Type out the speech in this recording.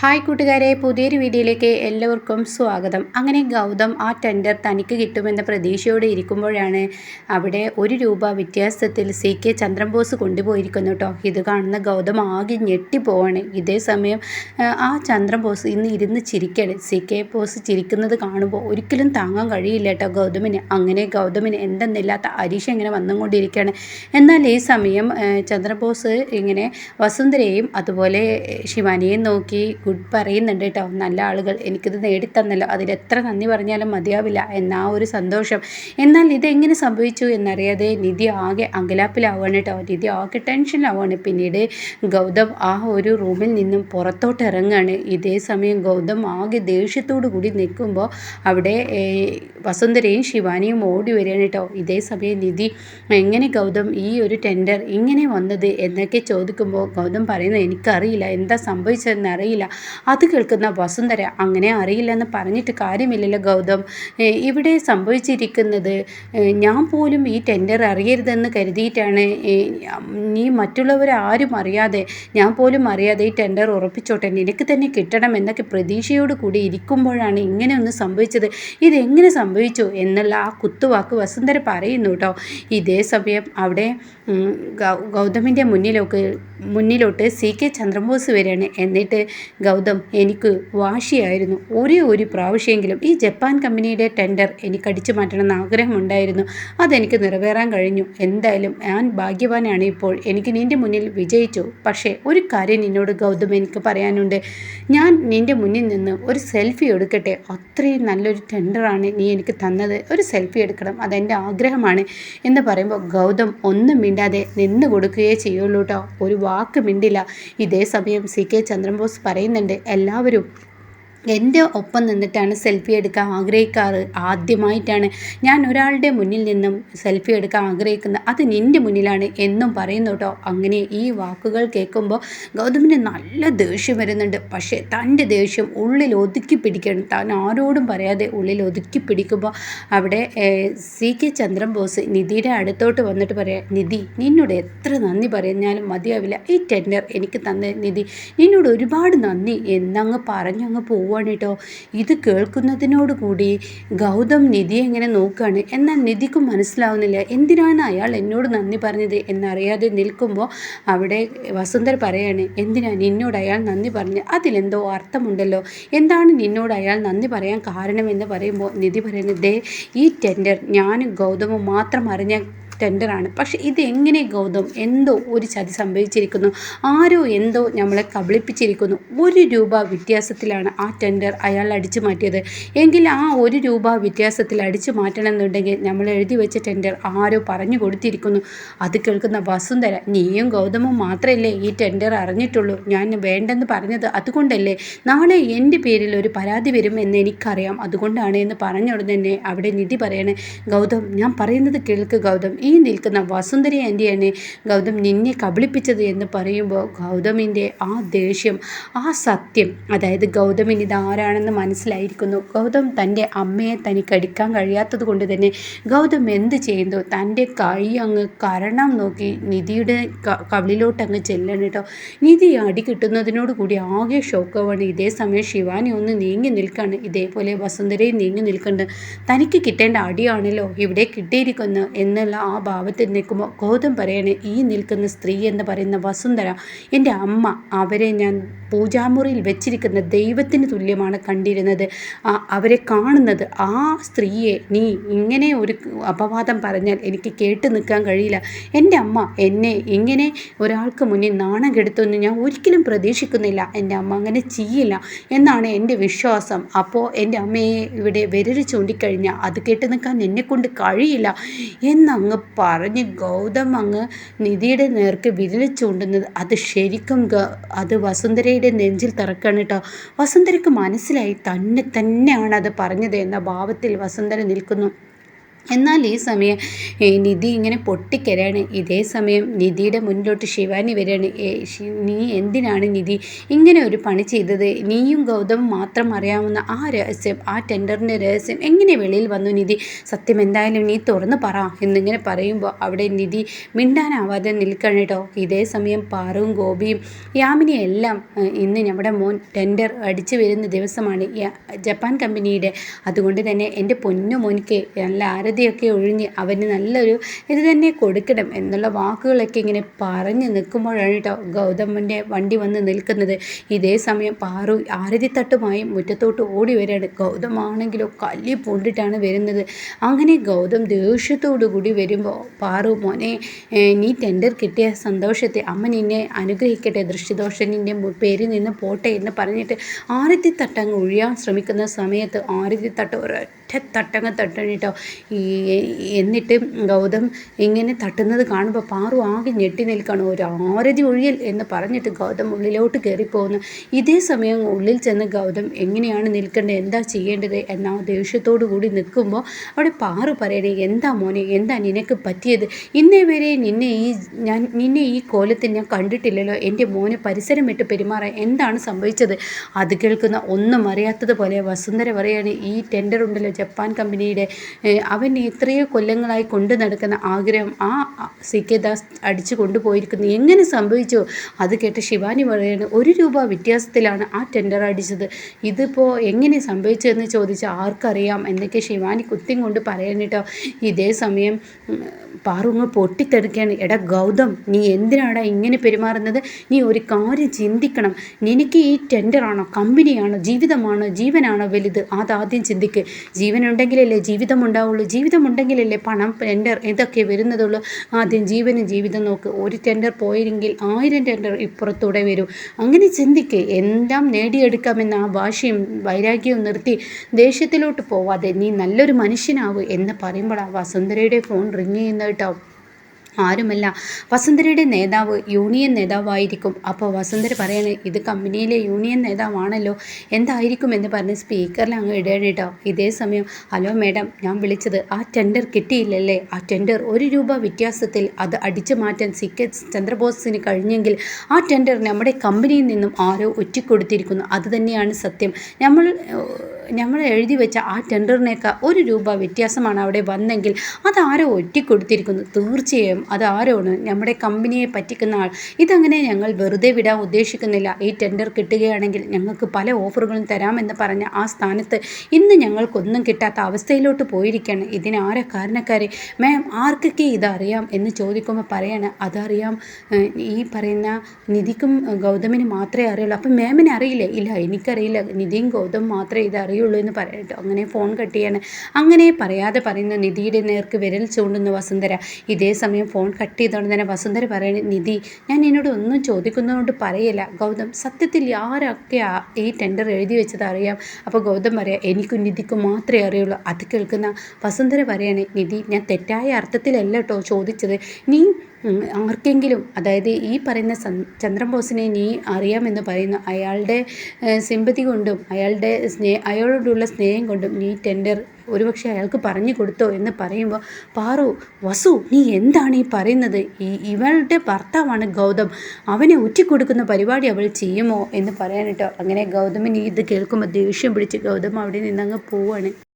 Hi കൂട്ടുകാരെ പുതിയൊരു വീഡിയോയിലേക്ക് എല്ലാവർക്കും സ്വാഗതം. അങ്ങനെ ഗൗതം ആ ടെൻഡർ തനിക്ക് കിട്ടുമെന്ന പ്രതീക്ഷയോടെ ഇരിക്കുമ്പോഴാണ് അവിടെ ഒരു രൂപ വ്യത്യാസത്തിൽ സി കെ ചന്ദ്രബോസ് കൊണ്ടുപോയിരിക്കുന്നു കേട്ടോ. ഇത് കാണുന്ന ഗൗതം ആകെ ഞെട്ടിപ്പോവാണ് ഇതേ സമയം ആ ചന്ദ്രബോസ് ഇന്ന് ഇരുന്ന് ചിരിക്കാണ്. സി കെ ബോസ് ചിരിക്കുന്നത് കാണുമ്പോൾ ഒരിക്കലും താങ്ങാൻ കഴിയില്ല കേട്ടോ ഗൗതമിന്. അങ്ങനെ ഗൗതമിന് എന്തെന്നില്ലാത്ത അരീഷ ഇങ്ങനെ വന്നുകൊണ്ടിരിക്കുകയാണ് എന്നാൽ ഈ സമയം ചന്ദ്രബോസ് ഇങ്ങനെ വസുന്ധരയും അതുപോലെ ശിവാനിയെയും നോക്കി ഗുഡ് പറയുന്നുണ്ട് കേട്ടോ. നല്ല ആളുകൾ എനിക്കിത് നേടിത്തന്നല്ലോ. അതിലെത്ര നന്ദി പറഞ്ഞാലും മതിയാവില്ല എന്നാ ഒരു സന്തോഷം. എന്നാൽ ഇതെങ്ങനെ സംഭവിച്ചു എന്നറിയാതെ നിധി ആകെ അങ്കലാപ്പിലാവുകയാണ് കേട്ടോ. നിധി ആകെ ടെൻഷനിലാവുകയാണ്. പിന്നീട് ഗൗതം ആ ഒരു റൂമിൽ നിന്നും പുറത്തോട്ട് ഇറങ്ങുകയാണ് ഇതേ സമയം ഗൗതം ആകെ ദേഷ്യത്തോടു കൂടി നിൽക്കുമ്പോൾ അവിടെ വസുന്ധരയും ശിവാനിയും ഓടി വരികയാണ് കേട്ടോ. ഇതേ സമയം നിധി എങ്ങനെ ഗൗതം ഈ ഒരു ടെൻഡർ ഇങ്ങനെ വന്നത്? എന്നൊക്കെ ചോദിക്കുമ്പോൾ ഗൗതം പറയുന്നത് എനിക്കറിയില്ല. എന്താ സംഭവിച്ചതെന്ന് അറിയില്ല. അത് കേൾക്കുന്ന വസുന്ധര അങ്ങനെ അറിയില്ലെന്ന് പറഞ്ഞിട്ട് കാര്യമില്ലല്ലോ ഗൗതം. ഇവിടെ സംഭവിച്ചിരിക്കുന്നത് ഞാൻ പോലും ഈ ടെൻഡർ അറിയരുതെന്ന് കരുതിയിട്ടാണ്. നീ മറ്റുള്ളവരാരും അറിയാതെ ഞാൻ പോലും അറിയാതെ ഈ ടെൻഡർ ഉറപ്പിച്ചോട്ടെ നിനക്ക് തന്നെ കിട്ടണം എന്നൊക്കെ പ്രതീക്ഷയോട് കൂടി ഇരിക്കുമ്പോഴാണ് ഇങ്ങനെ ഒന്ന് സംഭവിച്ചത്. ഇതെങ്ങനെ സംഭവിച്ചു എന്നുള്ള ആ കുത്തുവാക്ക് വസുന്ധര പറയുന്നു കേട്ടോ. ഇതേ സമയം അവിടെ ഗൗതമിന്റെ മുന്നിലോട്ട് മുന്നിലോട്ട് സി കെ ചന്ദ്രബോസ് വരികയാണ്. എന്നിട്ട് ഗൗതം എനിക്ക് വാശിയായിരുന്നു. ഒരേ ഒരു പ്രാവശ്യമെങ്കിലും ഈ ജപ്പാൻ കമ്പനിയുടെ ടെൻഡർ എനിക്ക് അടിച്ചു മാറ്റണമെന്ന് ആഗ്രഹമുണ്ടായിരുന്നു. അതെനിക്ക് നിറവേറാൻ കഴിഞ്ഞു. എന്തായാലും ഞാൻ ഭാഗ്യവാനാണ് ഇപ്പോൾ. എനിക്ക് നിന്റെ മുന്നിൽ വിജയിച്ചു. പക്ഷേ ഒരു കാര്യം നിന്നോട് ഗൗതം എനിക്ക് പറയാനുണ്ട്. ഞാൻ നിന്റെ മുന്നിൽ നിന്ന് ഒരു സെൽഫി എടുക്കട്ടെ? അത്രയും നല്ലൊരു ടെൻഡറാണ് നീ എനിക്ക് തന്നത്. ഒരു സെൽഫി എടുക്കണം. അതെന്റെ ആഗ്രഹമാണ് എന്ന് പറയുമ്പോൾ ഗൗതം ഒന്നും മിണ്ടാതെ നിന്ന് കൊടുക്കുകയേ ചെയ്യുള്ളൂ കേട്ടോ ഒരു വാക്ക് മിണ്ടില്ല. ഇതേ സമയം സി കെ ചന്ദ്രബോസ് പറയുന്നുണ്ട്. എല്ലാവരും എന്റെ ഒപ്പം നിന്നിട്ടാണ് സെൽഫി എടുക്കാൻ ആഗ്രഹിക്കാറ് ആദ്യമായിട്ടാണ്. ഞാൻ ഒരാളുടെ മുന്നിൽ നിന്നും സെൽഫി എടുക്കാൻ ആഗ്രഹിക്കുന്നത് അത് നിന്റെ മുന്നിലാണ് എന്നും പറയുന്നു കേട്ടോ. അങ്ങനെ ഈ വാക്കുകൾ കേൾക്കുമ്പോൾ ഗൗതമിന് നല്ല ദേഷ്യം വരുന്നുണ്ട്. പക്ഷേ തന്റെ ദേഷ്യം ഉള്ളിൽ ഒതുക്കി പിടിക്കണം. താൻ ആരോടും പറയാതെ ഉള്ളിൽ ഒതുക്കി പിടിക്കുമ്പോൾ അവിടെ സി. കെ. ചന്ദ്രൻ ബോസ് നിധിയുടെ അടുത്തോട്ട് വന്നിട്ട് പറയാം നിധി നിന്നോട് എത്ര നന്ദി പറഞ്ഞാലും മതിയാവില്ല. ഈ ടെൻഡർ എനിക്ക് തന്ന നിധി. നിന്നോട് ഒരുപാട് നന്ദി. എന്നങ്ങ് പറഞ്ഞങ്ങ് പോവുക പോവാണ് കേട്ടോ. ഇത് കേൾക്കുന്നതിനോട് കൂടി ഗൗതം നിധി എങ്ങനെ നോക്കുകയാണ് എന്നാൽ നിധിക്ക് മനസ്സിലാവുന്നില്ല. എന്തിനാണ് അയാൾ എന്നോട് നന്ദി പറഞ്ഞത് എന്നറിയാതെ നിൽക്കുമ്പോൾ അവിടെ വസുന്ധർ പറയാണ് എന്തിനാണ് നിന്നോട് അയാൾ നന്ദി പറഞ്ഞ്? അതിലെന്തോ അർത്ഥമുണ്ടല്ലോ. എന്താണ് നിന്നോട് അയാൾ നന്ദി പറയാൻ കാരണമെന്ന് പറയുമ്പോൾ നിധി പറയുന്നത് ഈ ടെൻഡർ ഞാനും ഗൗതമും മാത്രം അറിഞ്ഞ ടെൻഡറാണ്. പക്ഷേ ഇതെങ്ങനെ ഗൗതം? എന്തോ ഒരു ചതി സംഭവിച്ചിരിക്കുന്നു. ആരോ എന്തോ നമ്മളെ കബളിപ്പിച്ചിരിക്കുന്നു. ഒരു രൂപ വ്യത്യാസത്തിലാണ് ആ ടെൻഡർ അയാൾ അടിച്ചു മാറ്റിയത്. എങ്കിൽ ആ ഒരു രൂപ വ്യത്യാസത്തിൽ അടിച്ചു മാറ്റണമെന്നുണ്ടെങ്കിൽ നമ്മൾ എഴുതി വെച്ച ടെൻഡർ ആരോ പറഞ്ഞു കൊടുത്തിരിക്കുന്നു. അത് കേൾക്കുന്ന വസുന്ധര നീയും ഗൗതമും മാത്രമല്ലേ ഈ ടെൻഡർ അറിഞ്ഞിട്ടുള്ളൂ? ഞാൻ വേണ്ടെന്ന് പറഞ്ഞത് അതുകൊണ്ടല്ലേ? നാളെ എന്റെ പേരിൽ ഒരു പരാതി വരും എന്ന് എനിക്കറിയാം. അതുകൊണ്ടാണ് എന്ന് പറഞ്ഞോടുന്നെ അവിടെ നിധി പറയണേ. ഗൗതം ഞാൻ പറയുന്നത് കേൾക്ക് ഗൗതം. ഈ നിൽക്കുന്ന വസുന്ധരി ആന്റിയാണ് ഗൗതം നിന്നെ കബളിപ്പിച്ചത് എന്ന് പറയുമ്പോൾ ഗൗതമിന്റെ ആ ദേഷ്യം ആ സത്യം അതായത് ഗൗതമിന് ഇതാരാണെന്ന് മനസ്സിലായിരിക്കുന്നു. ഗൗതം തന്റെ അമ്മയെ തനിക്ക് അടിക്കാൻ കഴിയാത്തത് കൊണ്ട് തന്നെ ഗൗതം എന്ത് ചെയ്യുന്നു? തന്റെ കൈ അങ്ങ് കരണം നോക്കി നിധിയുടെ കവിളിലോട്ട് അങ്ങ് ചെല്ലണം കേട്ടോ. നിധി അടി കിട്ടുന്നതിനോട് കൂടി ആകെ ഷോക്കാവാണ്. ഇതേ സമയം ശിവാനി ഒന്ന് നീങ്ങി നിൽക്കാണ്. ഇതേപോലെ വസുന്ധരയും നീങ്ങി നിൽക്കുന്നുണ്ട്. തനിക്ക് കിട്ടേണ്ട അടിയാണല്ലോ ഇവിടെ കിട്ടിയിരിക്കുന്നു എന്നുള്ള ആ ഭാവത്തിൽ നിൽക്കുമ്പോൾ ഗൗതം പറയണേ ഈ നിൽക്കുന്ന സ്ത്രീ എന്ന് പറയുന്ന വസുന്ധര എന്റെ അമ്മ അവരെ ഞാൻ പൂജാമുറിയിൽ വെച്ചിരിക്കുന്ന ദൈവത്തിന് തുല്യമാണ് കണ്ടിരുന്നത്. അവരെ കാണുന്നത് ആ സ്ത്രീയെ നീ ഇങ്ങനെ ഒരു അപവാദം പറഞ്ഞാൽ എനിക്ക് കേട്ട് നിൽക്കാൻ കഴിയില്ല. എന്റെ അമ്മ എന്നെ ഇങ്ങനെ ഒരാൾക്ക് മുന്നിൽ നാണം കെടുത്തൊന്നും ഞാൻ ഒരിക്കലും പ്രതീക്ഷിക്കുന്നില്ല. എന്റെ അമ്മ അങ്ങനെ ചെയ്യില്ല എന്നാണ് എന്റെ വിശ്വാസം. അപ്പോൾ എന്റെ അമ്മയെ ഇവിടെ വിരൽ ചൂണ്ടിക്കഴിഞ്ഞാൽ അത് കേട്ട് നിൽക്കാൻ എന്നെക്കൊണ്ട് കഴിയില്ല എന്നങ്ങ് പറഞ്ഞ് ഗൗതം അങ്ങ് നിധിയുടെ നേർക്ക് വിരൽ ചൂണ്ടുന്നത്. അത് ശരിക്കും അത് വസുന്ധരയുടെ നെഞ്ചിൽ തറക്കാണ് കേട്ടോ വസുന്ധരയ്ക്ക് മനസ്സിലായി തന്നെ തന്നെയാണ് അത് പറഞ്ഞത് എന്ന ഭാവത്തിൽ വസുന്ധര നിൽക്കുന്നു. എന്നാൽ ഈ സമയം നിധി ഇങ്ങനെ പൊട്ടിക്കരയാണ്. ഇതേ സമയം നിധിയുടെ മുന്നിലോട്ട് ശിവാനി വരികയാണ്. നീ എന്തിനാണ് നിധി ഇങ്ങനെ ഒരു പണി ചെയ്തത്? നീയും ഗൗതമും മാത്രം അറിയാവുന്ന ആ രഹസ്യം ആ ടെൻഡറിന്റെ രഹസ്യം എങ്ങനെ വെളിയിൽ വന്നു നിധി? സത്യം എന്തായാലും നീ തുറന്ന് പറ എന്നിങ്ങനെ പറയുമ്പോൾ അവിടെ നിധി മിണ്ടാനാവാതെ നിൽക്കണം കേട്ടോ. ഇതേ സമയം പാറുവും ഗോപിയും യാമിനിയെല്ലാം ഇന്ന് നമ്മുടെ മോൻ ടെൻഡർ അടിച്ചു വരുന്ന ദിവസമാണ്. ജപ്പാൻ കമ്പനിയുടെ. അതുകൊണ്ട് തന്നെ എന്റെ പൊന്നു മോനിക്ക് നല്ല ആരതിയൊക്കെ ഒഴിഞ്ഞ് അവന് നല്ലൊരു ഇത് തന്നെ കൊടുക്കണം എന്നുള്ള വാക്കുകളൊക്കെ ഇങ്ങനെ പറഞ്ഞ് നിൽക്കുമ്പോഴാണ് കേട്ടോ ഗൗതമന്റെ വണ്ടി വന്ന് നിൽക്കുന്നത്. ഇതേ സമയം പാറു ആരതിത്തട്ടുമായി മുറ്റത്തോട്ട് ഓടി വരികയാണ്. ഗൗതമാണെങ്കിലോ കല്ലി പൂണ്ടിട്ടാണ് വരുന്നത്. അങ്ങനെ ഗൗതം ദേഷ്യത്തോടു കൂടി വരുമ്പോൾ പാറു മോനെ നീ ടെൻഡർ കിട്ടിയ സന്തോഷത്തെ അമ്മ നിന്നെ അനുഗ്രഹിക്കട്ടെ ദൃഷ്ടിദോഷം നിന്റെ പേരിൽ നിന്ന് പോട്ടെ എന്ന് പറഞ്ഞിട്ട് ആരതിത്തട്ടങ്ങ് ഒഴിയാൻ ശ്രമിക്കുന്ന സമയത്ത് ആരതി തട്ട് ഒരൊറ്റ തട്ടങ്ങ് തട്ടണം കേട്ടോ. ഈ എന്നിട്ട് ഗൗതം ഇങ്ങനെ തട്ടുന്നത് കാണുമ്പോൾ പാറു ആകെ ഞെട്ടി നിൽക്കണം. ഒരു ആരതി ഒഴിയൽ എന്ന് പറഞ്ഞിട്ട് ഗൗതം ഉള്ളിലോട്ട് കയറിപ്പോകുന്നു. ഇതേ സമയം ഉള്ളിൽ ചെന്ന് ഗൗതം എങ്ങനെയാണ് നിൽക്കേണ്ടത്? എന്താ ചെയ്യേണ്ടത്? എന്ന ദേഷ്യത്തോടു കൂടി നിൽക്കുമ്പോൾ അവിടെ പാറു പറയണേ എന്താ മോനെ? എന്താ നിനക്ക് പറ്റിയത്? ഇന്നേ വരെ നിന്നെ ഈ ഞാൻ നിന്നെ ഈ കോലത്തിൽ ഞാൻ കണ്ടിട്ടില്ലല്ലോ. എന്റെ മോനെ പരിസരം വിട്ട് പെരുമാറാൻ എന്താണ് സംഭവിച്ചത്? അത് കേൾക്കുന്ന ഒന്നും അറിയാത്തതുപോലെ വസുന്ധര പറയാണ് ഈ ടെൻഡർ ഉണ്ടല്ലോ ജപ്പാൻ കമ്പനിയുടെ അവൻ എത്രയോ കൊല്ലങ്ങളായി കൊണ്ടു നടക്കുന്ന ആഗ്രഹം ആ സി കെ ദാസ് അടിച്ചു കൊണ്ടുപോയിരിക്കുന്നു. എങ്ങനെ സംഭവിച്ചു? അത് കേട്ട് ശിവാനി പറയുന്നത് ഒരു രൂപ വ്യത്യാസത്തിലാണ് ആ ടെൻഡർ അടിച്ചത്. ഇതിപ്പോൾ എങ്ങനെ സംഭവിച്ചതെന്ന് ചോദിച്ചാൽ ആർക്കറിയാം എന്നൊക്കെ ശിവാനി കുത്തിയും കൊണ്ട് പറയാനിട്ടോ ഇതേ സമയം പാറുങ്ങൾ പാറുങ്ങ് പൊട്ടിത്തെറിക്കുകയാണ്. എടാ ഗൗതം നീ എന്തിനാടാ ഇങ്ങനെ പെരുമാറുന്നത്? നീ ഒരു കാര്യം ചിന്തിക്കണം. നിനക്ക് ഈ ടെൻഡറാണോ കമ്പനിയാണോ? ജീവിതമാണോ? ജീവനാണോ വലുത്? അതാദ്യം ചിന്തിക്ക്. ജീവനുണ്ടെങ്കിലല്ലേ ജീവിതം ഉണ്ടാവുള്ളൂ ജീവിതം ഉണ്ടെങ്കിലല്ലേ പണം ടെൻഡർ ഇതൊക്കെ വരുന്നതുള്ളൂ. ആദ്യം ജീവനും ജീവിതം നോക്ക്. ഒരു ടെൻഡർ പോയെങ്കിൽ ആയിരം ടെൻഡർ ഇപ്പുറത്തൂടെ വരും. അങ്ങനെ ചിന്തിക്ക്. എല്ലാം നേടിയെടുക്കാമെന്ന ആ വാശിയും വൈരാഗ്യവും നിർത്തി ദേഷ്യത്തിലോട്ട് പോവാതെ നീ നല്ലൊരു മനുഷ്യനാവൂ എന്ന് പറയുമ്പോൾ ആ വസുന്ധരയുടെ ഫോൺ റിങ് ചെയ്യുന്നത് കേട്ടോ. ആരുമല്ല. വസുന്ധരയുടെ നേതാവ് യൂണിയൻ നേതാവായിരിക്കും. അപ്പോൾ വസുന്ധര പറയാണ് ഇത് കമ്പനിയിലെ യൂണിയൻ നേതാവാണല്ലോ. എന്തായിരിക്കും എന്ന് പറഞ്ഞ് സ്പീക്കറിൽ അങ്ങ് ഇടേണിട്ടോ ഇതേ സമയം ഹലോ മേഡം ഞാൻ വിളിച്ചത് ആ ടെൻഡർ കിട്ടിയില്ലല്ലേ? ആ ടെൻഡർ ഒരു രൂപ വ്യത്യാസത്തിൽ അത് അടിച്ചു മാറ്റാൻ സി കെ ചന്ദ്രബോസിന് കഴിഞ്ഞെങ്കിൽ ആ ടെൻഡർ നമ്മുടെ കമ്പനിയിൽ നിന്നും ആരോ ഒറ്റിക്കൊടുത്തിരിക്കുന്നു. അത് തന്നെയാണ് സത്യം. നമ്മൾ ഞങ്ങൾ എഴുതി വെച്ച ആ ടെൻഡറിനേക്കാൾ ഒരു രൂപ വ്യത്യാസമാണ് അവിടെ വന്നെങ്കിൽ അതാരോ ഒറ്റിക്കൊടുത്തിരിക്കുന്നു. തീർച്ചയായും അതാരോണ് നമ്മുടെ കമ്പനിയെ പറ്റിക്കുന്ന ആൾ. ഇതങ്ങനെ ഞങ്ങൾ വെറുതെ വിടാൻ ഉദ്ദേശിക്കുന്നില്ല. ഈ ടെൻഡർ കിട്ടുകയാണെങ്കിൽ ഞങ്ങൾക്ക് പല ഓഫറുകളും തരാമെന്ന് പറഞ്ഞ ആ സ്ഥാനത്ത് ഇന്ന് ഞങ്ങൾക്കൊന്നും കിട്ടാത്ത അവസ്ഥയിലോട്ട് പോയിരിക്കുകയാണ് ഇതിനാരാ കാരണക്കാരെ? മാം ആർക്കൊക്കെ ഇതറിയാം എന്ന് ചോദിക്കുമ്പോൾ പറയാണ് അതറിയാം. ഈ പറയുന്ന നിധിക്കും ഗൗതമിനും മാത്രമേ അറിയുള്ളൂ. അപ്പം മാമിന് അറിയില്ലേ? ഇല്ല എനിക്കറിയില്ല. നിധിയും ഗൗതം മാത്രമേ ഇത് അറിയുള്ളൂ എന്ന് പറയട്ടോ അങ്ങനെ ഫോൺ കട്ട് ചെയ്യാണ് അങ്ങനെ പറയാതെ പറയുന്ന നിധിയുടെ നേർക്ക് വിരൽ ചൂണ്ടുന്നു വസുന്ധര. ഇതേ സമയം ഫോൺ കട്ട് ചെയ്തോണ്ട് തന്നെ വസുന്ധര പറയണ നിധി ഞാൻ എന്നോട് ഒന്നും ചോദിക്കുന്നതുകൊണ്ട് പറയില്ല. ഗൗതം സത്യത്തിൽ ആരൊക്കെ ഈ ടെൻഡർ എഴുതി വെച്ചത് അറിയാം. അപ്പോൾ ഗൗതം പറയാം എനിക്കും നിധിക്കും മാത്രമേ അറിയുള്ളൂ. അത് കേൾക്കുന്ന വസുന്ധര പറയാണ് നിധി ഞാൻ തെറ്റായ അർത്ഥത്തിലല്ല കേട്ടോ ചോദിച്ചത്. നീ ആർക്കെങ്കിലും അതായത് ഈ പറയുന്ന ചന്ദ്രബോസിനെ നീ അറിയാമെന്ന് പറയുന്നു അയാളുടെ സിമ്പതി കൊണ്ടും അയാളുടെ സ്നേഹ അയാളോടുള്ള സ്നേഹം കൊണ്ടും നീ ടെൻഡർ ഒരുപക്ഷെ അയാൾക്ക് പറഞ്ഞു കൊടുത്തോ എന്ന് പറയുമ്പോൾ പാറു വസു നീ എന്താണ് ഈ പറയുന്നത്? ഈ ഇവളുടെ ഭർത്താവാണ് ഗൗതം. അവനെ ഉറ്റിക്കൊടുക്കുന്ന പരിപാടി അവൾ ചെയ്യുമോ എന്ന് പറയാനിട്ടോ. അങ്ങനെ ഗൗതമിന് ഇത് കേൾക്കുമ്പോൾ ദേഷ്യം പിടിച്ച് ഗൗതം അവിടെ നിന്നങ്ങ് പോവാണ്.